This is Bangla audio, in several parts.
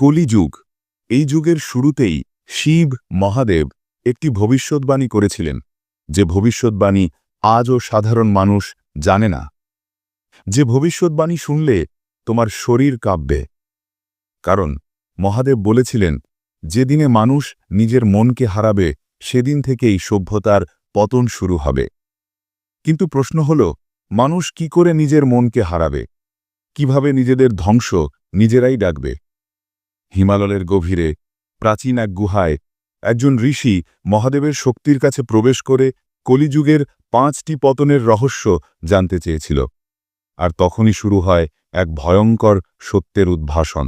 কলিযুগ। এই যুগের শুরুতেই শিব মহাদেব একটি ভবিষ্যৎবাণী করেছিলেন, যে ভবিষ্যৎবাণী আজও সাধারণ মানুষ জানে না। যে ভবিষ্যৎবাণী শুনলে তোমার শরীর কাঁপবে। কারণ মহাদেব বলেছিলেন যেদিনে মানুষ নিজের মনকে হারাবে, সেদিন থেকেই সভ্যতার পতন শুরু হবে। কিন্তু প্রশ্ন হল, মানুষ কি করে নিজের মনকে হারাবে? কীভাবে নিজেদের ধ্বংস নিজেরাই ডাকবে? হিমালয়ের গভীরে, প্রাচীন এক গুহায়, একজন ঋষি মহাদেবের শক্তির কাছে প্রবেশ করে কলিযুগের পাঁচটি পতনের রহস্য জানতে চেয়েছিল। আর তখনই শুরু হয় এক ভয়ঙ্কর সত্যের উদ্ভাসন,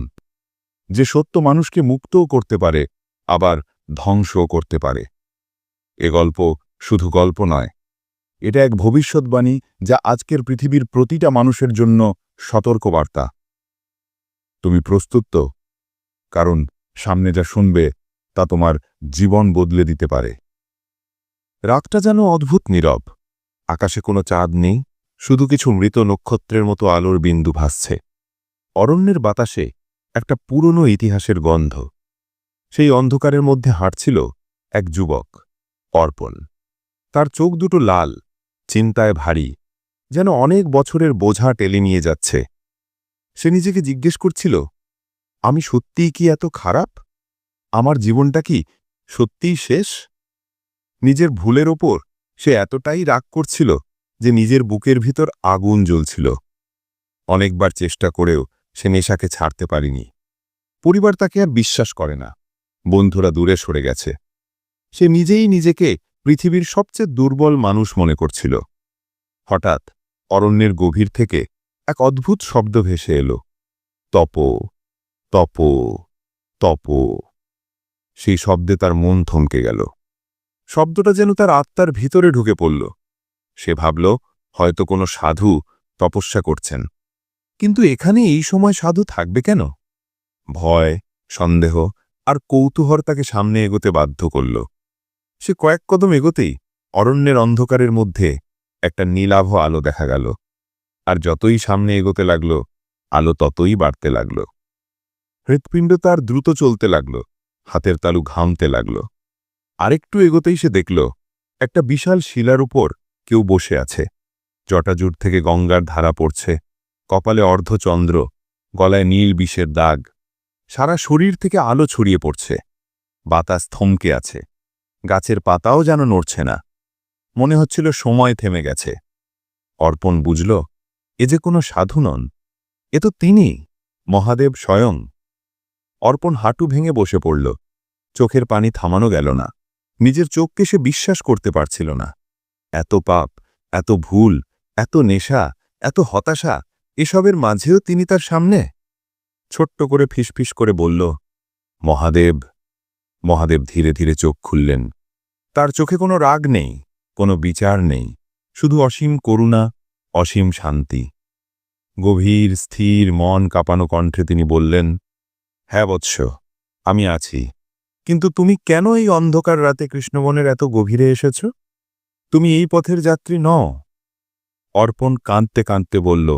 যে সত্য মানুষকে মুক্তও করতে পারে, আবার ধ্বংসও করতে পারে। এ গল্প শুধু গল্প নয়, এটা এক ভবিষ্যৎবাণী যা আজকের পৃথিবীর প্রতিটা মানুষের জন্য সতর্কবার্তা। তুমি প্রস্তুত তো? কারণ সামনে যা শুনবে তা তোমার জীবন বদলে দিতে পারে। রাতটা যেন অদ্ভুত নীরব। আকাশে কোনো চাঁদ নেই, শুধু কিছু মৃত নক্ষত্রের মতো আলোর বিন্দু ভাসছে। অরণ্যের বাতাসে একটা পুরনো ইতিহাসের গন্ধ। সেই অন্ধকারের মধ্যে হাঁটছিল এক যুবক, অর্পণ। তার চোখ দুটো লাল, চিন্তায় ভারী, যেন অনেক বছরের বোঝা টেলে নিয়ে যাচ্ছে। সে নিজেকে জিজ্ঞেস করছিল আমি সত্যিই কি এত খারাপ? আমার জীবনটা কি সত্যিই শেষ? নিজের ভুলের ওপর সে এতটাই রাগ করছিল যে নিজের বুকের ভিতর আগুন জ্বলছিল। অনেকবার চেষ্টা করেও সে নেশাকে ছাড়তে পারিনি। পরিবার তাকে আর বিশ্বাস করে না। বন্ধুরা দূরে সরে গেছে। সে নিজেই নিজেকে পৃথিবীর সবচেয়ে দুর্বল মানুষ মনে করছিল। হঠাৎ অরণ্যের গভীর থেকে এক অদ্ভুত শব্দ ভেসে এলো। তপ তপ তপ। সেই শব্দে তার মন থমকে গেল। শব্দটা যেন তার আত্মার ভিতরে ঢুকে পড়ল। সে ভাবল, হয়তো কোনো সাধু তপস্যা করছেন। কিন্তু এখানে এই সময় সাধু থাকবে কেন? ভয়, সন্দেহ আর কৌতূহল তাকে সামনে এগোতে বাধ্য করল। সে কয়েক কদম এগোতেই অরণ্যের অন্ধকারের মধ্যে একটা নীলাভ আলো দেখা গেল। আর যতই সামনে এগোতে লাগল, আলো ততই বাড়তে লাগল। হৃৎপিণ্ড তার দ্রুত চলতে লাগল, হাতের তালু ঘামতে লাগল। আরেকটু এগোতেই সে দেখল, একটা বিশাল শিলার উপর কেউ বসে আছে। জটাজুট থেকে গঙ্গার ধারা পড়ছে, কপালে অর্ধচন্দ্র, গলায় নীল বিষের দাগ। সারা শরীর থেকে আলো ছড়িয়ে পড়ছে। বাতাস থমকে আছে। গাছের পাতাও যেন নড়ছে না। মনে হচ্ছিল সময় থেমে গেছে। অর্পণ বুঝল, এ যে কোনো সাধু নন। এ তো তিনি মহাদেব স্বয়ং। অর্পণ হাঁটু ভেঙে বসে পড়ল। চোখের পানি থামানো গেল না। নিজের চোখকে সে বিশ্বাস করতে পারছিল না। এত পাপ, এত ভুল, এত নেশা, এত হতাশা, এসবের মাঝেও তিনি তার সামনে? ছোট্ট করে ফিসফিস করে বলল, মহাদেব মহাদেব ধীরে ধীরে চোখ খুললেন। তার চোখে কোনো রাগ নেই, কোনো বিচার নেই। শুধু অসীম করুণা, অসীম শান্তি। গভীর, স্থির মন কাঁপানো কণ্ঠে তিনি বললেন হ্যাঁ বৎস, আমি আছি। কিন্তু তুমি কেন এই অন্ধকার রাতে কৃষ্ণবনের এত গভীরে এসেছ? তুমি এই পথের যাত্রী ন অর্পণ কাঁদতে কাঁদতে বলল,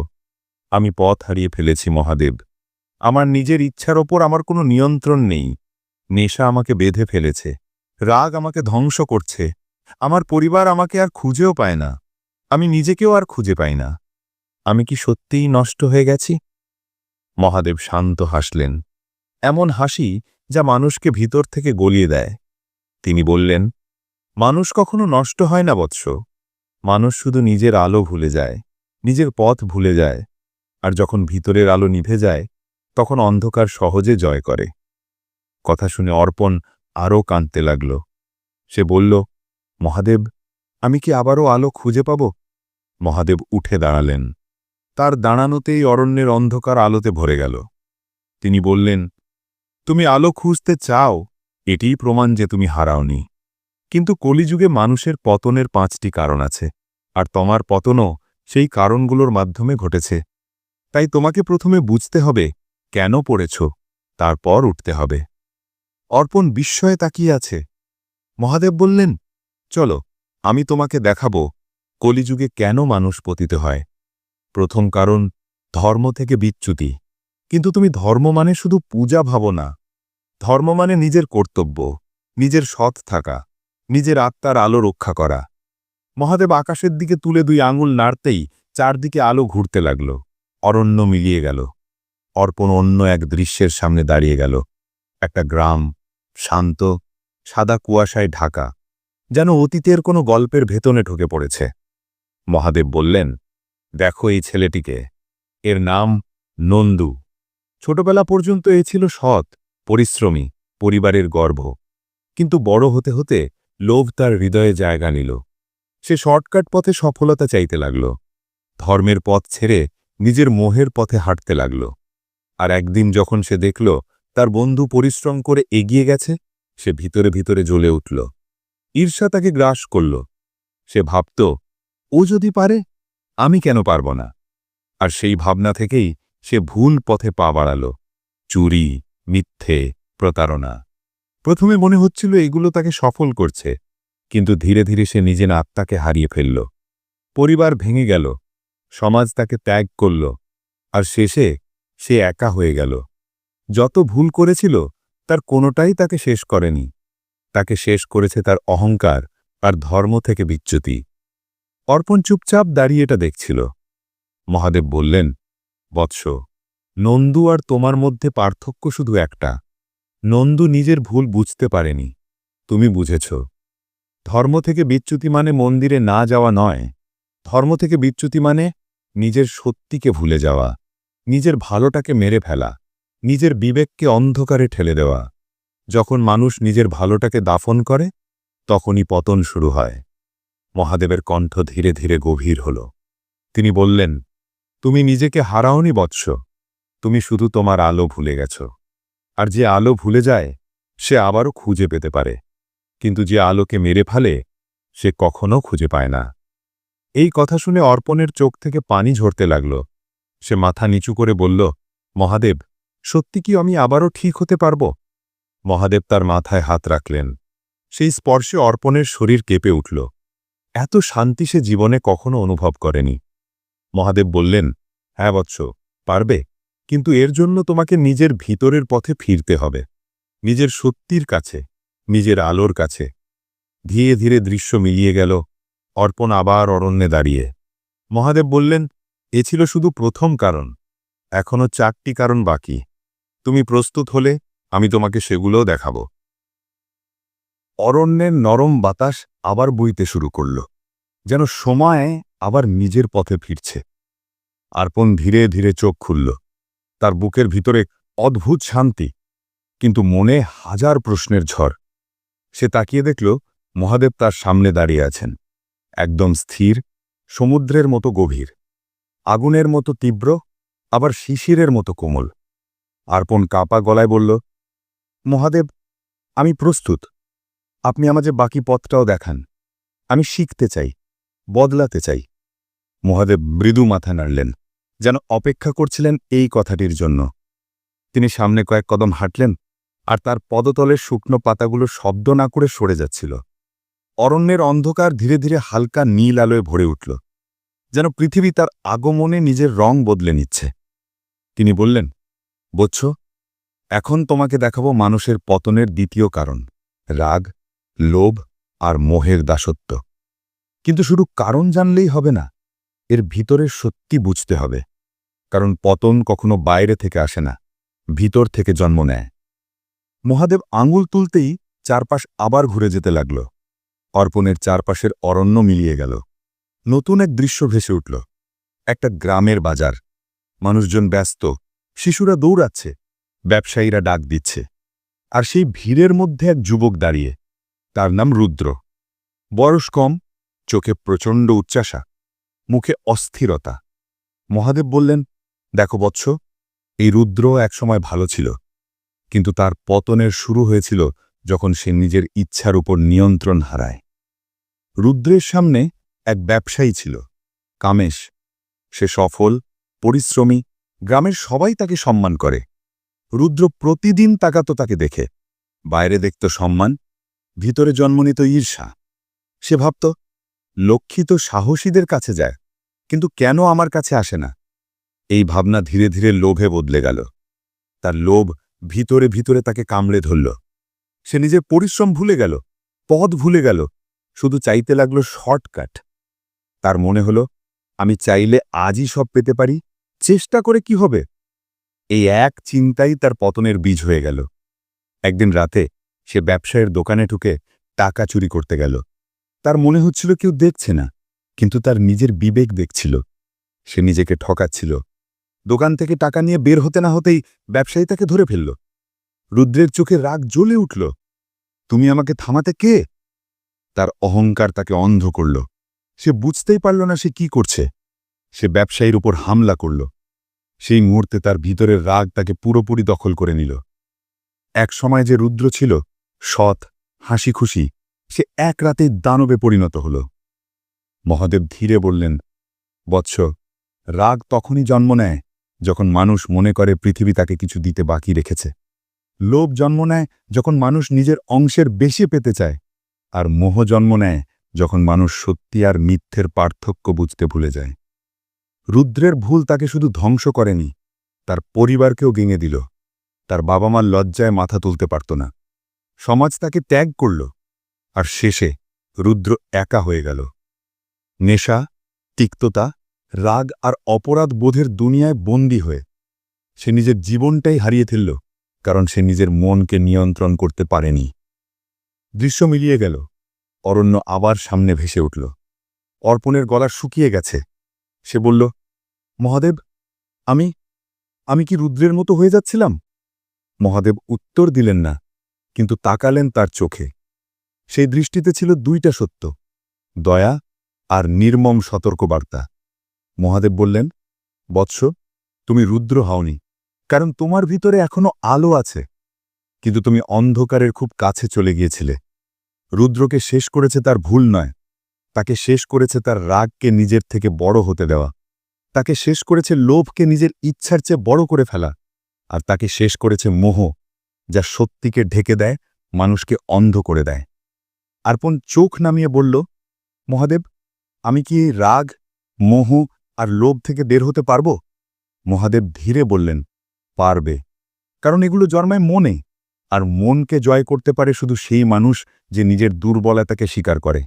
আমি পথ হারিয়ে ফেলেছি মহাদেব। আমার নিজের ইচ্ছার ওপর আমার কোনো নিয়ন্ত্রণ নেই। নেশা আমাকে বেঁধে ফেলেছে, রাগ আমাকে ধ্বংস করছে। আমার পরিবার আমাকে আর খুঁজেও পায় না। আমি নিজেকেও আর খুঁজে পাই না। আমি কি সত্যিই নষ্ট হয়ে গেছি? মহাদেব শান্ত হাসলেন এমন হাসি যা মানুষকে ভিতর থেকে গলিয়ে দেয়। তিনি বললেন, মানুষ কখনো নষ্ট হয় না, বৎস। মানুষ শুধু নিজের আলো ভুলে যায়, নিজের পথ ভুলে যায়, আর যখন ভিতরের আলো নিভে যায়, তখন অন্ধকার সহজে জয় করে। কথা শুনে অর্পণ আরও কাঁদতে লাগল। সে বলল, মহাদেব, আমি কি আবারও আলো খুঁজে পাব? মহাদেব উঠে দাঁড়ালেন। তার দাঁড়ানোতেই অরণ্যের অন্ধকার আলোতে ভরে গেল। তিনি বললেন তুমি আলো খুঁজতে চাও, এটিই প্রমাণ যে তুমি হারাওনি। কিন্তু কলিযুগে মানুষের পতনের পাঁচটি কারণ আছে, আর তোমার পতনও সেই কারণগুলোর মাধ্যমে ঘটেছে। তাই তোমাকে প্রথমে বুঝতে হবে, কেন পড়েছ, তারপর উঠতে হবে। অর্পণ বিস্ময়ে তাকিয়ে আছে। মহাদেব বললেন, চলো, আমি তোমাকে দেখাব, কলিযুগে কেন মানুষ পতিত হয়। প্রথম কারণ, ধর্ম থেকে বিচ্যুতি। কিন্তু তুমি ধর্ম মানে শুধু পূজা ভাবো না। ধর্ম মানে নিজের কর্তব্য, নিজের সৎ থাকা, নিজের আত্মার আলো রক্ষা করা। মহাদেব আকাশের দিকে তুলে দুই আঙুল নাড়তেই চারদিকে আলো ঘুরতে লাগল। অরণ্য মিলিয়ে গেল। অর্পণ অন্য এক দৃশ্যের সামনে দাঁড়িয়ে গেল। একটা গ্রাম, শান্ত, সাদা কুয়াশায় ঢাকা, যেন অতীতের কোনো গল্পের ভেতনে ঢুকে পড়েছে। মহাদেব বললেন, দেখো এই ছেলেটিকে। এর নাম নন্দু। ছোটবেলা পর্যন্ত এ ছিল সৎ, পরিশ্রমী, পরিবারের গর্ভ কিন্তু বড় হতে হতে লোভ তার হৃদয়ে জায়গা নিল। সে শর্টকাট পথে সফলতা চাইতে লাগল। ধর্মের পথ ছেড়ে নিজের মোহের পথে হাঁটতে লাগল। আর একদিন যখন সে দেখল তার বন্ধু পরিশ্রম করে এগিয়ে গেছে, সে ভিতরে ভিতরে জ্বলে উঠল। ঈর্ষা তাকে গ্রাস করল। সে ভাবত, ও যদি পারে, আমি কেন পারব না? আর সেই ভাবনা থেকেই সে ভুল পথে পা বাড়াল। চুরি, মিথ্যে, প্রতারণা। প্রথমে মনে হচ্ছিল এগুলো তাকে সফল করছে, কিন্তু ধীরে ধীরে সে নিজের আত্মাকে হারিয়ে ফেলল। পরিবার ভেঙে গেল, সমাজ তাকে ত্যাগ করল, আর শেষে সে একা হয়ে গেল। যত ভুল করেছিল, তার কোনোটাই তাকে শেষ করেনি। তাকে শেষ করেছে তার অহংকার আর ধর্ম থেকে বিচ্যুতি। অর্পণ চুপচাপ দাঁড়িয়ে এটা দেখছিল। মহাদেব বললেন বৎস, নন্দু আর তোমার মধ্যে পার্থক্য শুধু একটা। নন্দু নিজের ভুল বুঝতে পারেনি। তুমি বুঝেছ। ধর্ম থেকে বিচ্যুতি মানে মন্দিরে না যাওয়া নয়। ধর্ম থেকে বিচ্যুতি মানে নিজের সত্যিকে ভুলে যাওয়া, নিজের ভালোটাকে মেরে ফেলা, নিজের বিবেককে অন্ধকারে ঠেলে দেওয়া। যখন মানুষ নিজের ভালোটাকে দাফন করে, তখনই পতন শুরু হয়। মহাদেবের কণ্ঠ ধীরে ধীরে গভীর হল। তিনি বললেন তুমি নিজেকে হারাওনি বৎস। তুমি শুধু তোমার আলো ভুলে গেছ। আর যে আলো ভুলে যায়, সে আবারও খুঁজে পেতে পারে। কিন্তু যে আলোকে মেরে ফেলে, সে কখনো খুঁজে পায় না। এই কথা শুনে অর্পণের চোখ থেকে পানি ঝরতে লাগল। সে মাথা নিচু করে বলল, মহাদেব, সত্যি কি আমি আবারও ঠিক হতে পারব? মহাদেব তার মাথায় হাত রাখলেন। সেই স্পর্শে অর্পণের শরীর কেঁপে উঠল। এত শান্তি সে জীবনে কখনো অনুভব করেনি। মহাদেব বললেন হ্যাঁ বৎস, পারবে, কিন্তু এর জন্য তোমাকে নিজের ভিতরের পথে ফিরতে হবে, নিজের সত্যির কাছে, নিজের আলোর কাছে। ধীরে ধীরে দৃশ্য মিলিয়ে গেল, অর্পণ আবার অরণ্যে দাঁড়িয়ে। মহাদেব বললেন, এ ছিল শুধু প্রথম কারণ এখনও চারটি কারণ বাকি। তুমি প্রস্তুত হলে, আমি তোমাকে সেগুলোও দেখাব। অরণ্যের নরম বাতাস আবার বইতে শুরু করল, যেন সময়ে আবার নিজের পথে ফিরছে। আরপন ধীরে ধীরে চোখ খুলল। তার বুকের ভিতরে অদ্ভুত শান্তি, কিন্তু মনে হাজার প্রশ্নের ঝড়। সে তাকিয়ে দেখল, মহাদেব তার সামনে দাঁড়িয়ে আছেন। একদম স্থির, সমুদ্রের মতো গভীর। আগুনের মতো তীব্র, আবার শিশিরের মতো কোমল। আরপন কাপা গলায় বলল, মহাদেব, আমি প্রস্তুত। আপনি আমাকে বাকি পথটাও দেখান। আমি শিখতে চাই, বদলাতে চাই। মহাদেব মৃদু মাথা নাড়লেন, যেন অপেক্ষা করছিলেন এই কথাটির জন্য। তিনি সামনে কয়েক কদম হাঁটলেন, আর তার পদতলের শুকনো পাতাগুলো শব্দ না করে সরে যাচ্ছিল। অরণ্যের অন্ধকার ধীরে ধীরে হালকা নীল আলোয় ভরে উঠল, যেন পৃথিবী তার আগমনে নিজের রং বদলে নিচ্ছে। তিনি বললেন বৎস এখন তোমাকে দেখাবো মানুষের পতনের দ্বিতীয় কারণ, রাগ, লোভ আর মোহের দাসত্ব। কিন্তু শুধু কারণ জানলেই হবে না এর ভিতরে সত্যি বুঝতে হবে। কারণ পতন কখনো বাইরে থেকে আসে না, ভিতর থেকে জন্ম নেয়। মহাদেব আঙুল তুলতেই চারপাশ আবার ঘুরে যেতে লাগল। অর্পণের চারপাশের অরণ্য মিলিয়ে গেল। নতুন এক দৃশ্য ভেসে উঠল। একটা গ্রামের বাজার। মানুষজন ব্যস্ত। শিশুরা দৌড়াচ্ছে। ব্যবসায়ীরা ডাক দিচ্ছে। আর সেই ভিড়ের মধ্যে এক যুবক দাঁড়িয়ে। তার নাম রুদ্র। বয়স কম, চোখে প্রচণ্ড উচ্চাসা মুখে অস্থিরতা। মহাদেব বললেন, দেখো বৎস, এই রুদ্র একসময় ভালো ছিল, কিন্তু তার পতনের শুরু হয়েছিল যখন সে নিজের ইচ্ছার উপর নিয়ন্ত্রণ হারায়। রুদ্রের সামনে এক ব্যবসায়ী ছিল, কামেশ। সে সফল, পরিশ্রমী, গ্রামের সবাই তাকে সম্মান করে। রুদ্র প্রতিদিন তাকাত তাকে দেখে, বাইরে দেখত সম্মান, ভিতরে জন্ম নিত ঈর্ষা। সে ভাবত লক্ষ্মী তো সাহসীদের কাছে যায়, কিন্তু কেন আমার কাছে আসে না? এই ভাবনা ধীরে ধীরে লোভে বদলে গেল। তার লোভ ভিতরে ভিতরে তাকে কামড়ে ধরল। সে নিজের পরিশ্রম ভুলে গেল পদ ভুলে গেল, শুধু চাইতে লাগল শর্টকাট। তার মনে হল, আমি চাইলে আজই সব পেতে পারি, চেষ্টা করে কি হবে? এই এক চিন্তাই তার পতনের বীজ হয়ে গেল। একদিন রাতে সে ব্যবসায়ের দোকানে ঢুকে টাকা চুরি করতে গেল। তার মনে হচ্ছিল কেউ দেখছে না, কিন্তু তার নিজের বিবেক দেখছিল। সে নিজেকে ঠকাচ্ছিল। দোকান থেকে টাকা নিয়ে বের হতে না হতেই ব্যবসায়ী তাকে ধরে ফেলল। রুদ্রের চোখে রাগ জ্বলে উঠল। তুমি আমাকে থামাতে কে? তার অহংকার তাকে অন্ধ করল। সে বুঝতেই পারল না সে কি করছে। সে ব্যবসায়ীর উপর হামলা করল। সেই মুহূর্তে তার ভিতরের রাগ তাকে পুরোপুরি দখল করে নিল। এক সময় যে রুদ্র ছিল, সৎ হাসি খুশি সে এক রাতে দানবে পরিণত হল। মহাদেব ধীরে বললেন, বৎস, রাগ তখনই জন্ম নেয় যখন মানুষ মনে করে পৃথিবী তাকে কিছু দিতে বাকি রেখেছে। লোভ জন্ম নেয় যখন মানুষ নিজের অংশের বেশি পেতে চায়। আর মোহ জন্ম নেয় যখন মানুষ সত্যি আর মিথ্যের পার্থক্য বুঝতে ভুলে যায়। রুদ্রের ভুল তাকে শুধু ধ্বংস করেনি, তার পরিবারকেও গেঙে দিল। তার বাবা মার লজ্জায় মাথা তুলতে পারত না। সমাজ তাকে ত্যাগ করল। আর শেষে রুদ্র একা হয়ে গেল। নেশা, তিক্ততা, রাগ আর অপরাধ বোধের দুনিয়ায় বন্দী হয়ে সে নিজের জীবনটাই হারিয়ে ফেলল, কারণ সে নিজের মনকে নিয়ন্ত্রণ করতে পারেনি। দৃশ্য মিলিয়ে গেল। অরণ্য আবার সামনে ভেসে উঠল। অর্পণের গলা শুকিয়ে গেছে। সে বলল, মহাদেব, আমি আমি কি রুদ্রের মতো হয়ে যাচ্ছিলাম? মহাদেব উত্তর দিলেন না, কিন্তু তাকালেন তার চোখে। সেই দৃষ্টিতে ছিল দুইটা সত্য, দয়া আর নির্মম সতর্কবার্তা। মহাদেব বললেন, বৎস, তুমি রুদ্র হওনি, কারণ তোমার ভিতরে এখনও আলো আছে, কিন্তু তুমি অন্ধকারের খুব কাছে চলে গিয়েছিলে। রুদ্রকে শেষ করেছে তার ভুল নয়, তাকে শেষ করেছে তার রাগকে নিজের থেকে বড় হতে দেওয়া, তাকে শেষ করেছে লোভকে নিজের ইচ্ছার চেয়ে বড় করে ফেলা, আর তাকে শেষ করেছে মোহ, যা সত্যিকে ঢেকে দেয়, মানুষকে অন্ধ করে দেয়। আরপন চোখ নামিয়ে বলল, মহাদেব, আমি কি রাগ, মোহ আর লোভ থেকে বের হতে পারব? মহাদেব ধীরে বললেন, পারবে, কারণ এগুলো জন্মায় মনে, আর মনকে জয় করতে পারে শুধু সেই মানুষ যে নিজের দুর্বলতাকে স্বীকার করে।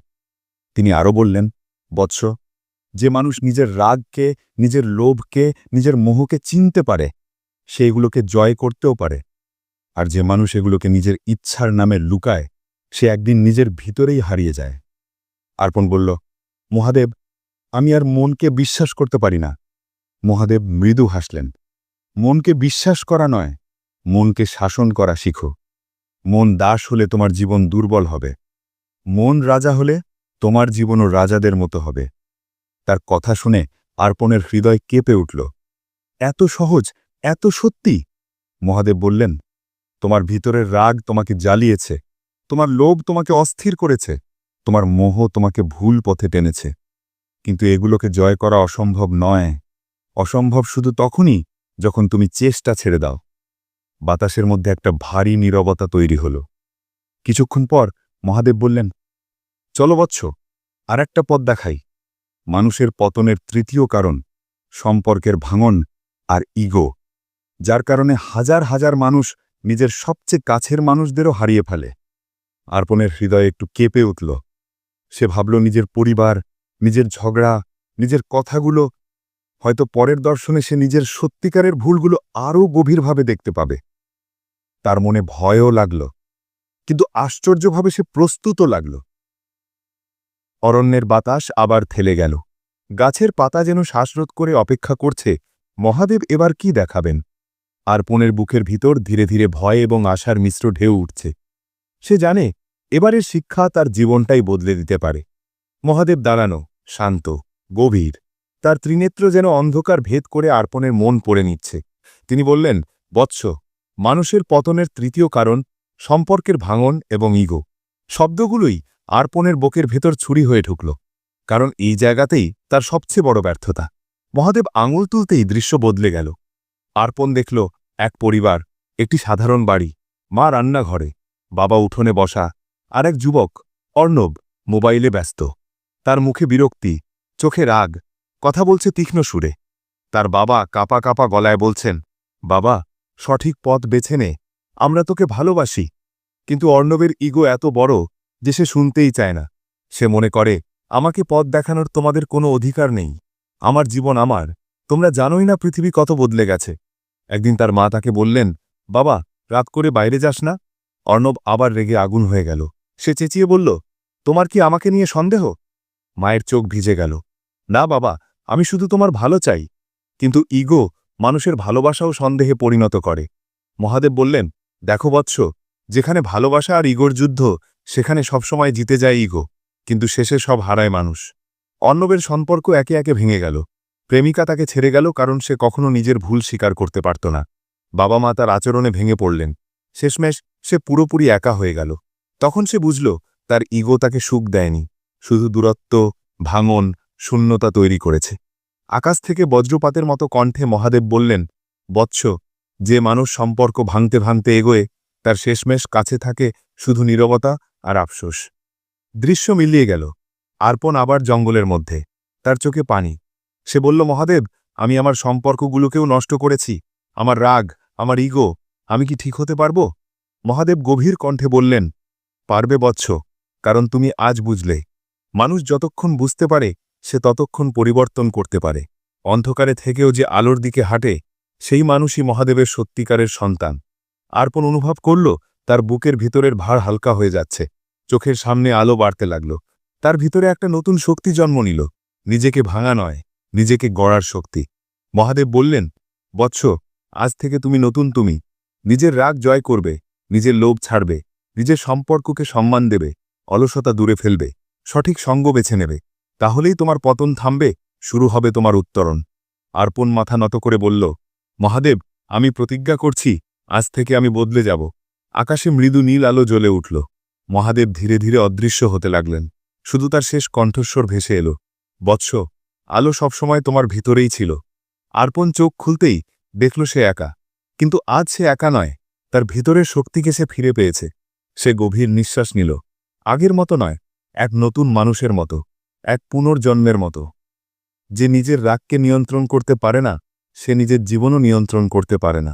তিনি আরও বললেন, বৎস, যে মানুষ নিজের রাগকে, নিজের লোভকে, নিজের মোহকে চিনতে পারে, সে এগুলোকে জয় করতেও পারে, আর যে মানুষ এগুলোকে নিজের ইচ্ছার নামে লুকায় সে একদিন নিজের ভিতরেই হারিয়ে যায়। আর্পণ বলল, মহাদেব, আমি আর মনকে বিশ্বাস করতে পারি না। মহাদেব মৃদু হাসলেন, মনকে বিশ্বাস করা নয়, মনকে শাসন করা শিখো। মন দাস হলে তোমার জীবন দুর্বল হবে। মন রাজা হলে তোমার জীবনও রাজাদের মতো হবে। তার কথা শুনে আর্পণের হৃদয় কেঁপে উঠল। এত সহজ, এত সত্যি? মহাদেব বললেন, তোমার ভিতরের রাগ তোমাকে জ্বালিয়েছে তোমার লোভ তোমাকে অস্থির করেছে, তোমার মোহ তোমাকে ভুল পথে টেনেছে। কিন্তু এগুলোকে জয় করা অসম্ভব নয়। অসম্ভব শুধু তখনই যখন তুমি চেষ্টা ছেড়ে দাও। বাতাসের মধ্যে একটা ভারী নীরবতা তৈরি হল। কিছুক্ষণ পর মহাদেব বললেন, চলো বৎস, আর একটা পথ দেখাই। মানুষের পতনের তৃতীয় কারণ সম্পর্কের ভাঙন আর ইগো, যার কারণে হাজার হাজার মানুষ নিজের সবচেয়ে কাছের মানুষদেরও হারিয়ে ফেলে। আর্পণের হৃদয়ে একটু কেঁপে উঠল। সে ভাবল, নিজের পরিবার, নিজের ঝগড়া, নিজের কথাগুলো, হয়তো পরের দর্শনে সে নিজের সত্যিকারের ভুলগুলো আরও গভীরভাবে দেখতে পাবে। তার মনে ভয়ও লাগল, কিন্তু আশ্চর্যভাবে সে প্রস্তুতও লাগল। অরণ্যের বাতাস আবার থেলে গেল। গাছের পাতা যেন শ্বাসরোধ করে অপেক্ষা করছে, মহাদেব এবার কি দেখাবেন? আর পনেরো বুকের ভিতর ধীরে ধীরে ভয় এবং আশার মিশ্র ঢেউ উঠছে। সে জানে এবারের শিক্ষা তার জীবনটাই বদলে দিতে পারে। মহাদেব দাঁড়ানো, শান্ত, গভীর। তার ত্রিনেত্র যেন অন্ধকার ভেদ করে আর্পণের মন পড়ে নিচ্ছে। তিনি বললেন, বৎস, মানুষের পতনের তৃতীয় কারণ সম্পর্কের ভাঙন এবং ইগো। শব্দগুলোই আর্পণের বুকের ভেতর ছুরি হয়ে ঢুকল, কারণ এই জায়গাতেই তার সবচেয়ে বড় ব্যর্থতা। মহাদেব আঙুল তুলতেই দৃশ্য বদলে গেল। আর্পণ দেখল, এক পরিবার, একটি সাধারণ বাড়ি, মা রান্নাঘরে, বাবা উঠোনে বসা আর এক যুবক, অর্ণব, মোবাইলে ব্যস্ত। তার মুখে বিরক্তি, চোখে রাগ, কথা বলছে তীক্ষ্ণ সুরে। তার বাবা কাপা কাপা গলায় বলছেন, বাবা, সঠিক পথ বেছে নে, আমরা তোকে ভালোবাসি। কিন্তু অর্ণবের ইগো এত বড় যে সে শুনতেই চায় না। সে মনে করে, আমাকে পথ দেখানোর তোমাদের কোনো অধিকার নেই। আমার জীবন আমার, তোমরা জানোই না পৃথিবী কত বদলে গেছে। একদিন তার মা তাকে বললেন, বাবা, রাত করে বাইরে যাস না? অর্ণব আবার রেগে আগুন হয়ে গেল। সে চেঁচিয়ে বলল, তোমার কি আমাকে নিয়ে সন্দেহ? মায়ের চোখ ভিজে গেল। না বাবা, আমি শুধু তোমার ভালো চাই। কিন্তু ইগো মানুষের ভালোবাসাও সন্দেহে পরিণত করে। মহাদেব বললেন, দেখো বৎস, যেখানে ভালোবাসা আর ইগোর যুদ্ধ, সেখানে সবসময় জিতে যায় ইগো। কিন্তু শেষে সব হারায় মানুষ। অর্ণবের সম্পর্ক একে একে ভেঙে গেল। প্রেমিকা তাকে ছেড়ে গেল কারণ সে কখনো নিজের ভুল স্বীকার করতে পারত না। বাবা মা তার আচরণে ভেঙে পড়লেন। শেষমেশ সে পুরোপুরি একা হয়ে গেল। তখন সে বুঝল, তার ইগো তাকে সুখ দেয়নি, শুধু দূরত্ব, ভাঙন, শূন্যতা তৈরি করেছে। আকাশ থেকে বজ্রপাতের মতো কণ্ঠে মহাদেব বললেন, বৎস, যে মানুষ সম্পর্ক ভাঙতে ভাঙতে এগোয়, তার শেষমেশ কাছে থাকে শুধু নীরবতা আর আফসোস। দৃশ্য মিলিয়ে গেল, আর্পণ আবার জঙ্গলের মধ্যে, তার চোখে পানি। সে বলল, মহাদেব, আমি আমার সম্পর্কগুলোকেও নষ্ট করেছি, আমার রাগ, আমার ইগো, আমি কি ঠিক হতে পারব? মহাদেব গভীর কণ্ঠে বললেন পারবে বৎস, কারণ তুমি আজ বুঝলে। মানুষ যতক্ষণ বুঝতে পারে, সে ততক্ষণ পরিবর্তন করতে পারে। অন্ধকারে থেকেও যে আলোর দিকে হাঁটে, সেই মানুষই মহাদেবের সত্যিকারের সন্তান। আরপন অনুভব করল, তার বুকের ভিতরের ভার হালকা হয়ে যাচ্ছে। চোখের সামনে আলো বাড়তে লাগল। তার ভিতরে একটা নতুন শক্তি জন্ম নিল। নিজেকে ভাঙা নয়, নিজেকে গড়ার শক্তি। মহাদেব বললেন, বৎস, আজ থেকে তুমি নতুন তুমি। নিজের রাগ জয় করবে, নিজের লোভ ছাড়বে। নিজের সম্পর্ককে সম্মান দেবে, অলসতা দূরে ফেলবে, সঠিক সঙ্গ বেছে নেবে, তাহলেই তোমার পতন থামবে, শুরু হবে তোমার উত্তরণ। আরপন মাথা নত করে বলল, মহাদেব, আমি প্রতিজ্ঞা করছি, আজ থেকে আমি বদলে যাব। আকাশে মৃদু নীল আলো জ্বলে উঠল। মহাদেব ধীরে ধীরে অদৃশ্য হতে লাগলেন। শুধু তার শেষ কণ্ঠস্বর ভেসে এলো। বৎস, আলো সবসময় তোমার ভিতরেই ছিল আরপন চোখ খুলতেই দেখল সে একা। কিন্তু আজ সে একা নয়, তার ভিতরের শক্তিকে সে ফিরে পেয়েছে। সে গভীর নিঃশ্বাস নিল। আগের মতো নয়, এক নতুন মানুষের মতো, এক পুনর্জন্মের মতো। যে নিজের রাগকে নিয়ন্ত্রণ করতে পারে না, সে নিজের জীবনও নিয়ন্ত্রণ করতে পারে না।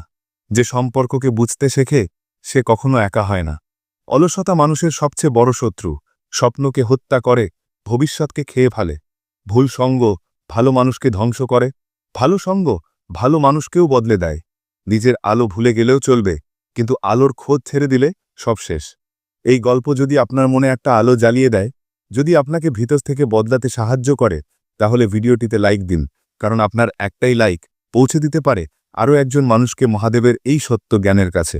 যে সম্পর্ককে বুঝতে শেখে, সে কখনো একা হয় না। অলসতা মানুষের সবচেয়ে বড় শত্রু, স্বপ্নকে হত্যা করে, ভবিষ্যৎকে খেয়ে ফেলে। ভুল সঙ্গ, ভালো মানুষকে ধ্বংস করে। ভালো সঙ্গ, ভালো মানুষকেও বদলে দেয়। নিজের আলো ভুলে গেলেও চলবে, কিন্তু আলোর খোঁজ ছেড়ে দিলে সব শেষ। এই গল্প যদি আপনার মনে একটা আলো জ্বালিয়ে দেয়, যদি আপনাকে ভিতর থেকে বদলাতে সাহায্য করে, তাহলে ভিডিওটিতে লাইক দিন, কারণ আপনার একটাই লাইক পৌঁছে দিতে পারে আরও একজন মানুষকে মহাদেবের এই সত্য জ্ঞানের কাছে।